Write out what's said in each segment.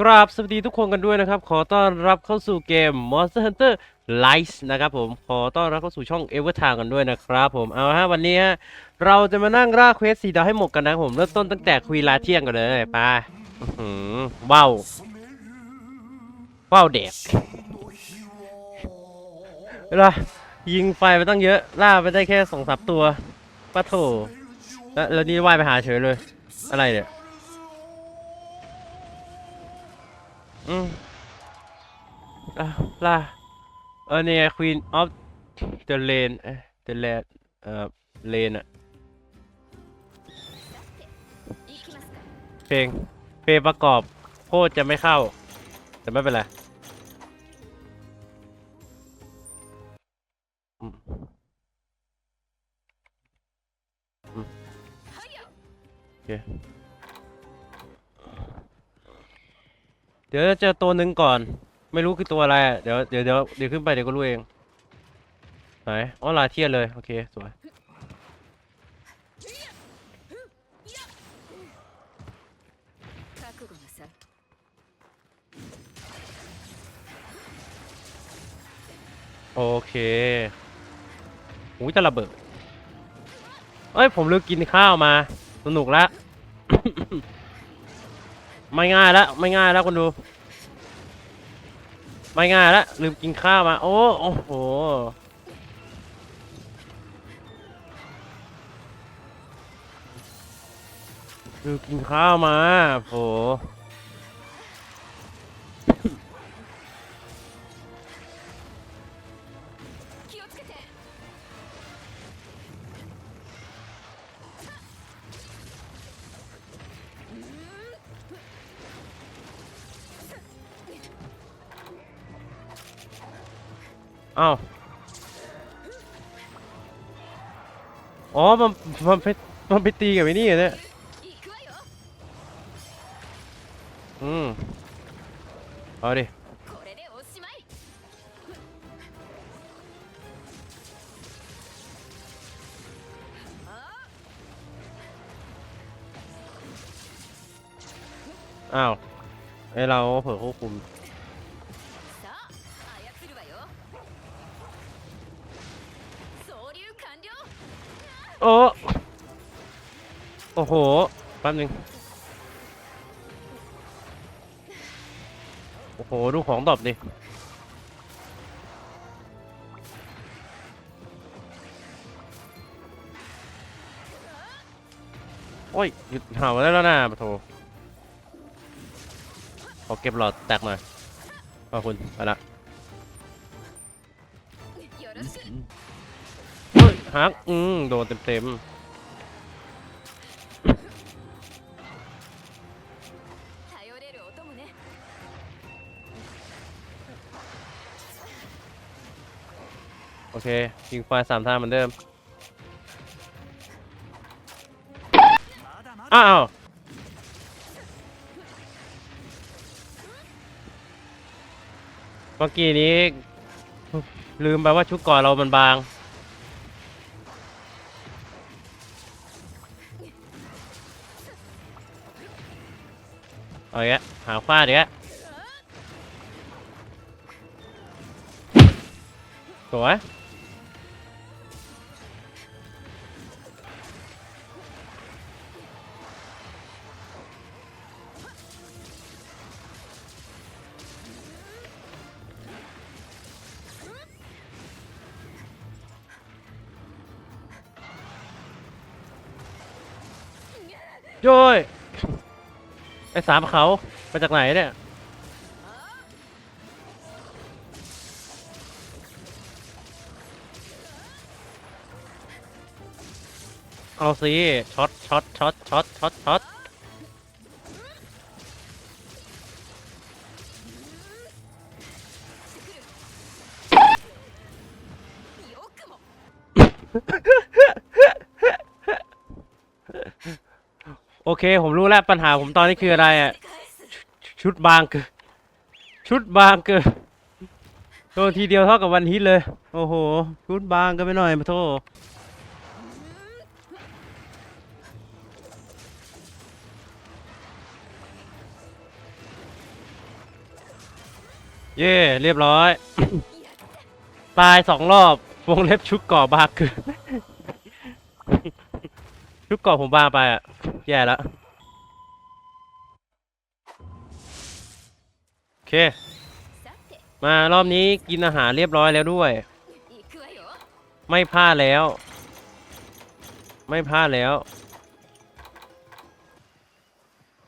กราบสวัสดีทุกคนกันด้วยนะครับ ขอต้อนรับเข้าสู่เกม Monster Hunter Rise นะครับผมขอต้อนรับเข้าสู่ช่อง Evertime กันด้วยนะครับผมเอาฮะวันนี้ฮะเราจะมานั่งร่าเควสสีดาวให้หมดกันนะผมเริ่มต้นตั้งแต่คุยลาเที่ยงกันเลยไปว้าวว้าวเด็กเวลายิงไฟไปตั้งเยอะล่าไปได้แค่สองสามตัวปะโถแล้วแล้วนี่ว่ายไปหาเฉยเลย อะไรเนี่ย อืมอะล่ะเออเนี่ย Queen of the Lane เอ้ย the Lane เอ่อ Lane อะเพลงเพลงประกอบโคตรจะไม่เข้า แต่ไม่เป็นไรอืมอืมโอเค ดี๋ยวจะเจอตัวหนึ่งก่อน ไม่รู้คือตัวอะไรอะเดี๋ยวเดี๋ยวเดี๋ยวเดี๋ยวขึ้นไปเดี๋ยวก็รู้เอง ไหนอ๋อลาเทียนเลย โอเค สวย 覚悟なさい โอเคอุ้ยจะระเบิดเอ้ย ผมลืมกินข้าวมา สนุกแล้ว ไม่ง่ายแล้วไม่ง่ายแล้วคนดู ไม่ง่ายแล้วลืมกินข้าวมา โอ้โอ้โหลืมกินข้าวมาโห อ้าวอ๋อ มัน มันไปมันไปตีกับไอ้นี่เนี่ย อืม เอาดิ อ้าวไอเราเผื่อควบคุม โอ้โห แป๊บนึง โอ้โห ดูของตอบดิ โอ้ย หยุดห่าได้แล้วนะปะโถขอเก็บหลอดแตกหน่อยขอบคุณไปละฮัก อืม โดนเต็มๆ โอเค ยิงไฟสามท่าเหมือนเดิม อ้าวเมื่อกี้นี้ ลืมไปว่าชุดก่อนเรามันบาง เอาอีกแล้วหาฟาดอีกแล้วสวย โย้ยไอ้สามเขามาจากไหนเนี่ยเอาสิช็อตช็อตช็อตช็อตช็อตช็อต เค ผมรู้แล้วปัญหาผมตอนนี้คืออะไรอะชุดบางเกินชุดบางเกินโดนทีเดียวเท่ากับวันฮิตเลย โอ้โห ชุดบางกันไปหน่อยมาโทษเย่เรียบร้อย ตายสองรอบ วงเล็บชุดก่อบางเกิน ทุกเกาะผมบ้างไปอะ แย่แล้วโอเค มารอบนี้กินอาหารเรียบร้อยแล้วด้วย ไม่พลาดแล้ว ไม่พลาดแล้ว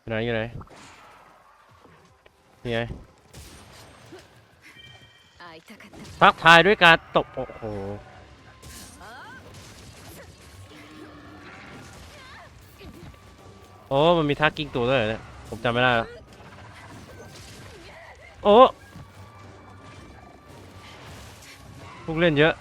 อยู่ไหนอยู่ไหนนี่ไงทักทายด้วยการตบ โอ้โห โอ้มันมีท่ากิ้งตัวด้วยเนี่ยผมจำไม่ได้แล้วโอ้ลูกเล่นเยอะ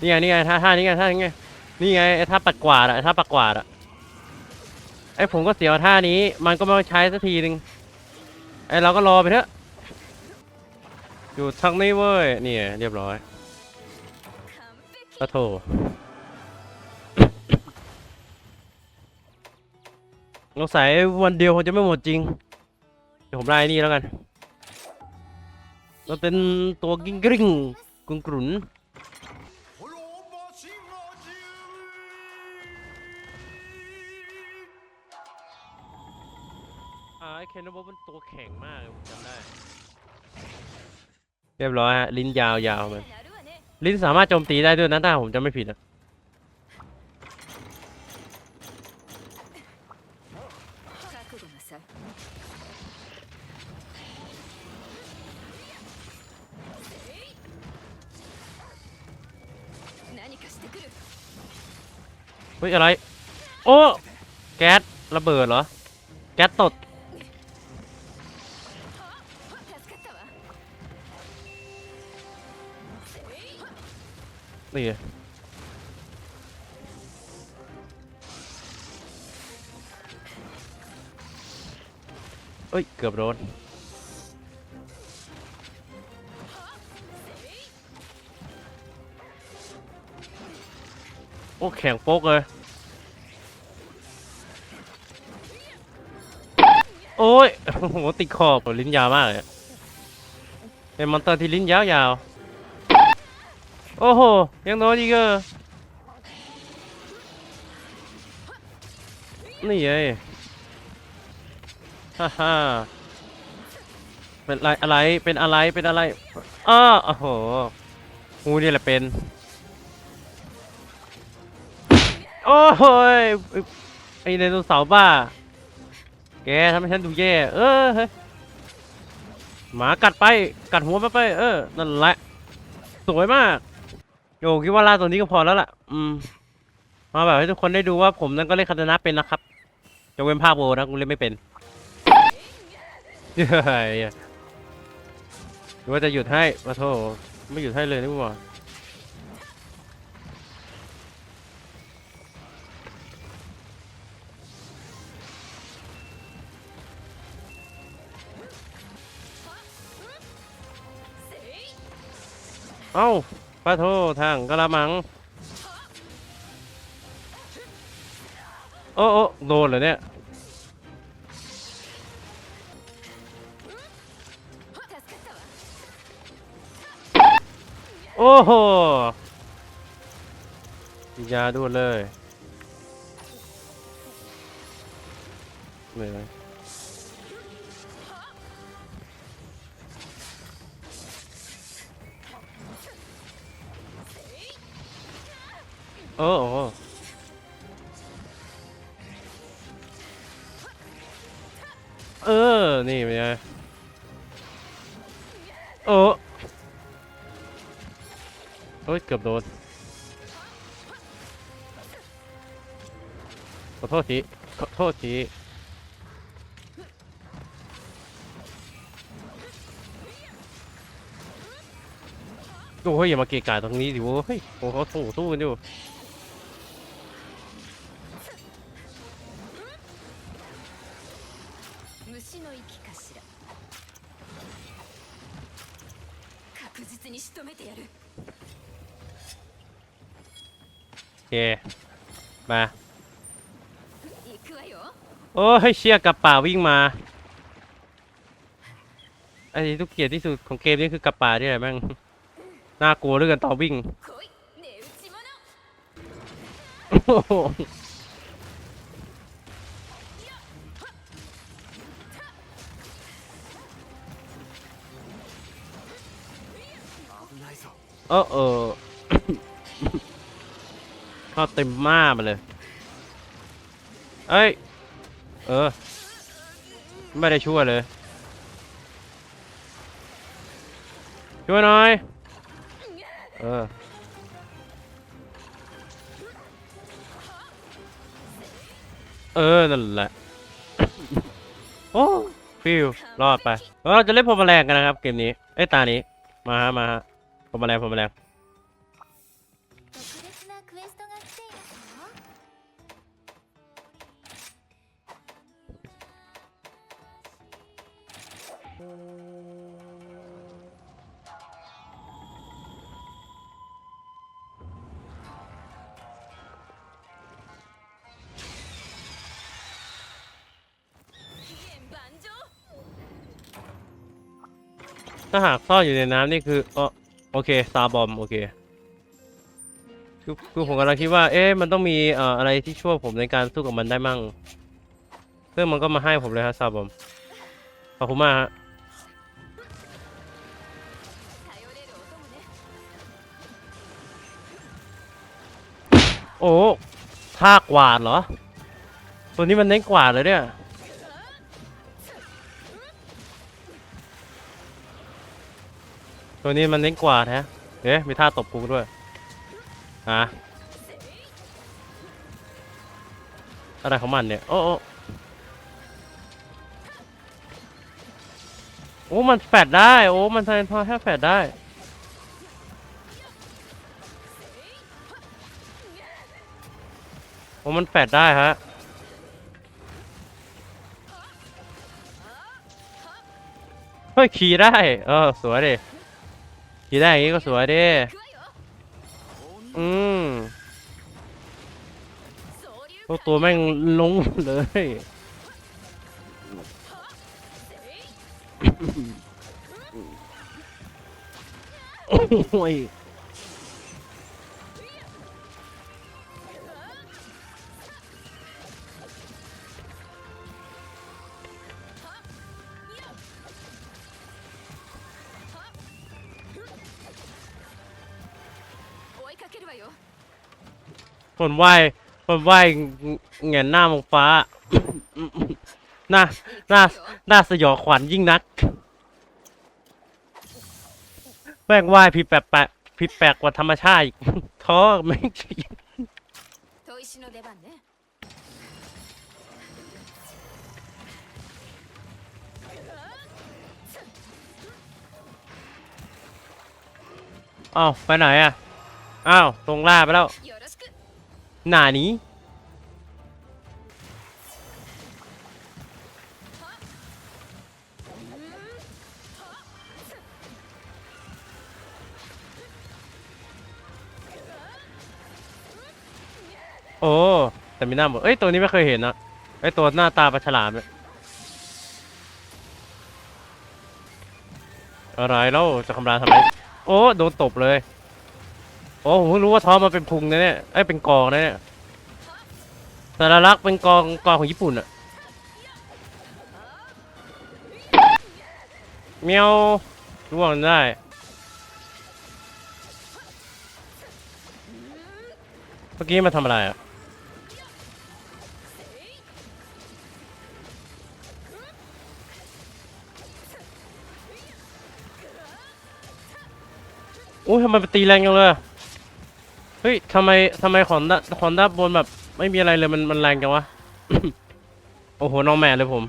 นี่ไง นี่ไงท่าท่านี่ไงท่านี่ไง นี่ไงไอ้ท่าปัดกวาดอะไอ้ท่าปัดกวาดอะไอ้ผมก็เสียวท่านี้ มันก็ไม่ใช้สักทีหนึ่งไอ้เราก็รอไปเถอะ อยู่ทางนี้เว้ยนี่เรียบร้อย完璧ปะโถสงสัยวันเดียวคงจะไม่หมดจริง เดี๋ยวผมไล่นี่แล้วกัน มันเป็นตัวกิ้งกริ้งกรุงกรุน่าไอเคนโนบมันตัวแข็งมากเลยผมจำได้ เรียบร้อยฮะลิ้นยาวยาวมันลิ้นสามารถโจมตีได้ด้วยนะถ้าผมจะไม่ผิดนะเฮ้ยอะไร โอ้ แก๊สระเบิดเหรอ แก๊สตด นี่เอ้ย เกือบโดนโอ้ แข็งโป๊กเลย โอ้ยโหติดขอบลิ้นยาวมากเลย เป็นมอนเตอร์ที่ลิ้นยาวๆ โอ้โห ยังโดนอีกเหรอนี่ไงฮ่าฮ่าเป็นอะไรอะไร เป็นอะไร เป็นอะไรอ้าโอ้โหงูนี่แหละเป็น โอ้โหยไอ้ไดโนเสาร์บ้า แกทำให้ฉันดูแย่ เออเฮ้ยหมากัดไป กัดหัวไปไป เออ นั่นแหละ สวยมาก โยคิดว่าล่าตัวนี้ก็พอแล้วล่ะ อืม มาแบบให้ทุกคนได้ดูว่าผมนั้นก็เล่นคาตานะเป็นนะครับยกเว้นภาคโวนะกูเล่นไม่เป็นเฮ้ยหรือว่าจะหยุดให้มาโทษไม่หยุดให้เลยนี่หว่าเอ้า พระโททางกระมัง โอ้โอ้โดนเลยเนี่ยโอ้โหยาด้วยเลยเหนื่อย โอ้โหเออ นี่เป็นไงโอ้เฮ้ย เกือบโดน ขอโทษที ขอโทษที โอ้ย อย่ามาเกะกะตรงนี้ดิโว้ยโอ้เขาสู้สู้กันอยู่ 確実に仕留めてやる โอเค มา 行くわよ โอ้ยเชี่ยกระป่าวิ่งมาไอ้ที่ทุกเกียรติที่สุดของเกมนี้คือกระป่าที่ไหนแม่งน่ากลัวเหลือเกินตอนวิ่ง 来い値打ち者 โอ้โห เออเออเข้าเต็มม่ามาเลย เอ้ย เออ ไม่ได้ช่วยเลย ช่วยหน่อย เออ เออ นั่นแหละ โอ้ฟิวรอดไป เราจะเล่นพรมแมลงกันนะครับ เกมนี้ เอ้ย ตานี้ มาฮะ มาฮะ ผมมาแล้วผมมาแล้วถ้าหากซ่อนอยู่ในน้ำนี่คืออ๋อ โอเคตาบอม โอเคคือผมกำลังคิดว่า เอ๊ะมันต้องมีอ่ออะไรที่ช่วยผมในการสู้กับมันได้มั่งซึ่งมันก็มาให้ผมเลยฮะซาบอมขอบคุณมากฮะโอ้ท่ากวาดเหรอ ตัวนี้มันเน้นกวาดเลยเนี่ย ตัวนี้มันเน้นกว่าดฮะเอ๊ะมีท่าตบกูด้วยฮะอะไรของมันเนี่ย โอ้โอ้โอ้มันแฟดได้ โอ้ มันแทนพอแค่แฟดได้โอ้มันแฟดได้ฮะเฮ้ยขี่ได้ เออ สวยดิ ผีได้อย่างนี้ก็สวยดิอืมพวกตัวแม่งลงเลยโอ้ย ผมไหวผมไหวเงยหน้ามองฟ้า หน้าหน้าหน้าสยองขวัญยิ่งนัก แม่งไหวผิดแปลกแปลกผิดแปลกกว่าธรรมชาติท้อไม่งอ้าวไปไหนอะ อ้าว ตรงล่าไปแล้ว หน้านี้โอ้แต่มีหน้าหมดเอ้ย ตัวนี้ไม่เคยเห็นนะไอ้ตัวหน้าตาปลาฉลามเนี่ยอะไรแล้วจะคำรามทำไม โอ้ โดนตบเลย โอ้ผมเพิ่งรู้ว่าท้อมันเป็นพุงนะเนี่ยไอ้ยเป็นกองนะเนี่ยแต่ละลักษณ์เป็นกองกองของญี่ปุ่นอะเมียวร่วงได้ เมื่อกี้มาทำอะไรอะโอ้ยทำไมไปตีแรงจังเลยอะ เฮ้ยทำไมทำไมของด้าของด้าบนแบบ ไม่มีอะไรเลยมันมันแรงจังวะ โอ้โหน้องแม่เลยผม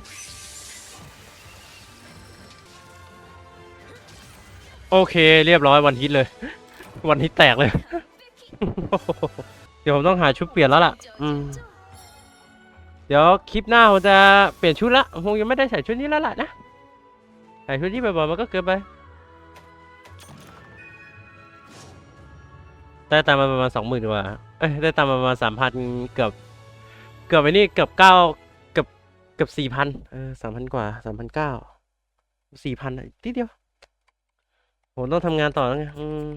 โอเค เรียบร้อยวันฮิตเลย วันฮิตแตกเลย เดี๋ยวผมต้องหาชุดเปลี่ยนแล้วล่ะ อืม เดี๋ยวคลิปหน้าผมจะเปลี่ยนชุดละผมยังไม่ได้ใส่ชุดนี้แล้วล่ะนะถ่ายพื้นที่บ่อยๆมันก็เกินไป ได้ตามมาประมาณสองหมื่นกว่าเอ้ยได้ตามมาประมาณสามพันเกือบ เกือบไปนี่เกือบเก้าเกือบเกือบสี่พันเออสามพันกว่าสามพันเก้าสี่พันทีเดียวผมต้องทำงานต่อแล้วไงอืม